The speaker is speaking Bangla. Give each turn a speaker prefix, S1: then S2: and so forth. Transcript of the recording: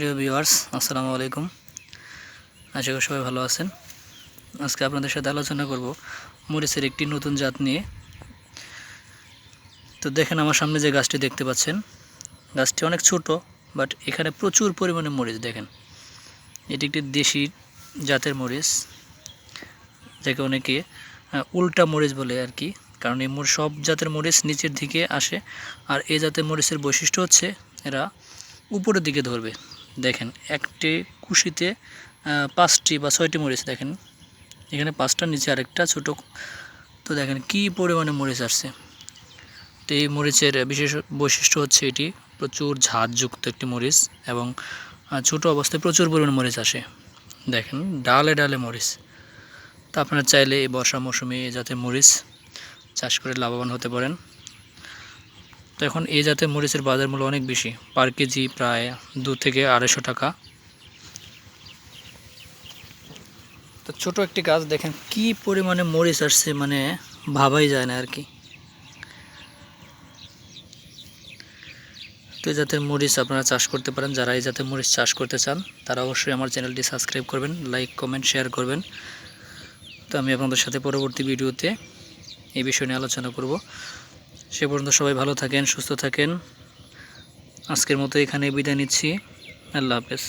S1: প্রিয় ভিউয়ার্স, আসসালামু আলাইকুম। আশা করি সবাই ভালো আছেন। আজকে আপনাদের সাথে আলোচনা করব মরিচের একটি নতুন জাত নিয়ে। তো দেখেন আমার সামনে যে গাছটি দেখতে পাচ্ছেন, গাছটি অনেক ছোট, বাট এখানে প্রচুর পরিমাণে মরিচ দেখেন। এটি একটি দেশি জাতের মরিচ, যাকে অনেকে উল্টা মরিচ বলে আর কি, কারণ এই সব জাতের মরিচ নিচের দিকে আসে, আর এই জাতের মরিচের বৈশিষ্ট্য হচ্ছে এরা উপরের দিকে ধরবে। দেখেন, একটি কুশিতে পাঁচটি বা ছয়টি মরিচ দেখেন। এখানে পাঁচটা, নিচে আরেকটা ছোটো। তো দেখেন, কি পরিমাণে মরিচ আসছে? তো এই মরিচের বিশেষ বৈশিষ্ট্য হচ্ছে এটি, প্রচুর ঝাঁঝযুক্ত একটি মরিচ এবং ছোট অবস্থায় প্রচুর পরিমাণে মরিচ আসে। দেখেন, ডালে ডালে মরিচ। তা আপনারা চাইলে এই বর্ষা মৌসুমে যাতে মরিচ চাষ করে লাভবান হতে পারেন। তো এখন এই জাতের মরিচের বাজার মূল্য অনেক বেশি। পার কেজি প্রায় দু থেকে আড়াইশো টাকা। তো ছোট একটি গাছ দেখেন, কি পরিমাণে মরিচ আসছে মানে ভাবাই যায় না আর কি তো জাতের মরিচ আপনারা চাষ করতে পারেন, যারা এই জাতের মরিচ চাষ করতে চান, তারা অবশ্যই আমার চ্যানেলটি সাবস্ক্রাইব করবেন লাইক কমেন্ট শেয়ার করবেন। তো আমি আপনাদের সাথে পরবর্তী ভিডিওতে এই বিষয় নিয়ে আলোচনা করব। সে পর্যন্ত সবাই ভালো থাকেন সুস্থ থাকেন। আজকের মতো এখানে বিদায় নিচ্ছি। আল্লাহ হাফেজ।